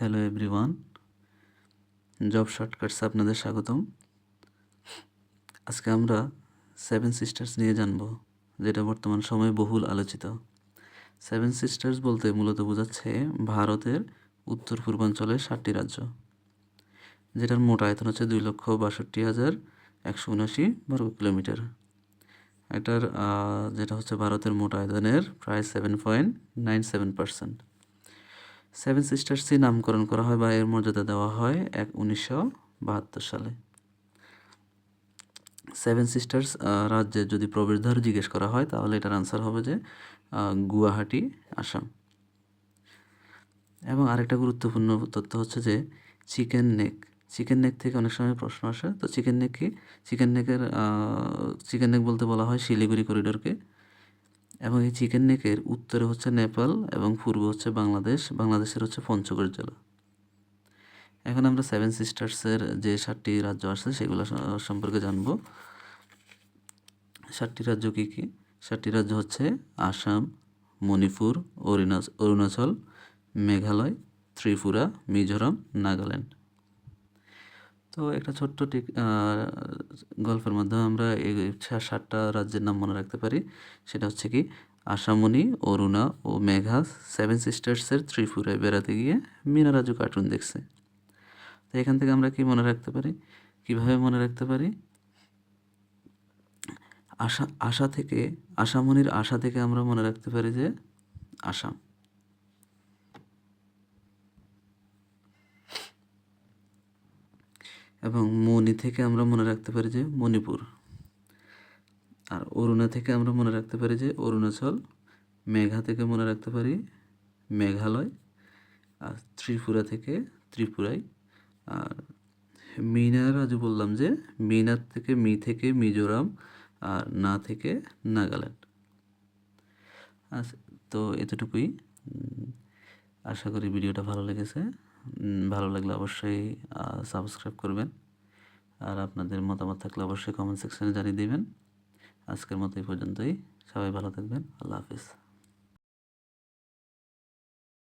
Hello everyone job শর্টকাটসে আপনাদের স্বাগতম। আজকে আমরা সেভেন সিস্টার্স নিয়ে জানব, যেটা বর্তমান সময়ে বহুল আলোচিত। সেভেন সিস্টার্স বলতে মূলত বোঝাচ্ছে ভারতের উত্তর পূর্বাঞ্চলের ষাটটি রাজ্য, যেটার মোট আয়তন হচ্ছে দুই লক্ষ বাষট্টি হাজার একশো উনআশি বর্গ কিলোমিটার। এটার যেটা হচ্ছে ভারতের মোট আয়তনের প্রায় seven point nine seven percent seven সিস্টার্সই নামকরণ করা হয় বা এর মর্যাদা দেওয়া হয় এক উনিশশো বাহাত্তর সালে। সেভেন সিস্টার্স রাজ্যে যদি প্রবেশদ্বার জিজ্ঞেস করা হয়, তাহলে এটার আনসার হবে যে গুয়াহাটি, আসাম। এবং আরেকটা গুরুত্বপূর্ণ তথ্য হচ্ছে যে, চিকেন নেক। চিকেন নেক থেকে অনেক সময় প্রশ্ন আসে। তো চিকেন নেক কি? চিকেন নেকের চিকেন নেক বলতে বলা হয় শিলিগুড়ি করিডোরকে এবং এই চিকেন নেকের উত্তরে হচ্ছে নেপাল এবং পূর্বে হচ্ছে বাংলাদেশ, বাংলাদেশের হচ্ছে পঞ্চগড় জেলা। এখন আমরা সেভেন সিস্টার্সের যে সাতটি রাজ্য আছে, সেগুলো সম্পর্কে জানব। সাতটি রাজ্য কী কী? সাতটি রাজ্য হচ্ছে আসাম, মণিপুর, অরুণাচ- অরুণাচল, মেঘালয়, ত্রিপুরা, মিজোরাম, নাগাল্যান্ড। তো একটা ছোট্ট টিক গল্পের মাধ্যমে আমরা এই সাতটা রাজ্যের নাম মনে রাখতে পারি। সেটা হচ্ছে কি, আসামনি, অরুণা ও মেঘা সেভেন সিস্টার্সের ত্রিপুরায় বেড়াতে গিয়ে মিনা রাজু কার্টুন দেখছে। তো এখান থেকে আমরা কি মনে রাখতে পারি? কীভাবে মনে রাখতে পারি? আশা আশা থেকে আশামনির আশা থেকে আমরা মনে রাখতে পারি যে, আসাম। এবং মণি থেকে আমরা মনে রাখতে পারি যে মণিপুর। আর অরুণা থেকে আমরা মনে রাখতে পারি যে অরুণাচল। মেঘা থেকে মনে রাখতে পারি মেঘালয়। আর ত্রিপুরা থেকে ত্রিপুরাই। আর মিনার আজ বললাম যে মিনার থেকে মি থেকে মিজোরাম। আর না থেকে নাগাল্যান্ড। আচ্ছা তো এতটুকুই। আশা করি ভিডিওটা ভালো লেগেছে। ভালো লাগলে অবশ্যই সাবস্ক্রাইব করবেন। আর আপনাদের মতামত থাকলে অবশ্যই কমেন্ট সেকশানে জানিয়ে দেবেন। আজকের মতো এই পর্যন্তই। সবাই ভালো থাকবেন। আল্লাহ হাফিজ।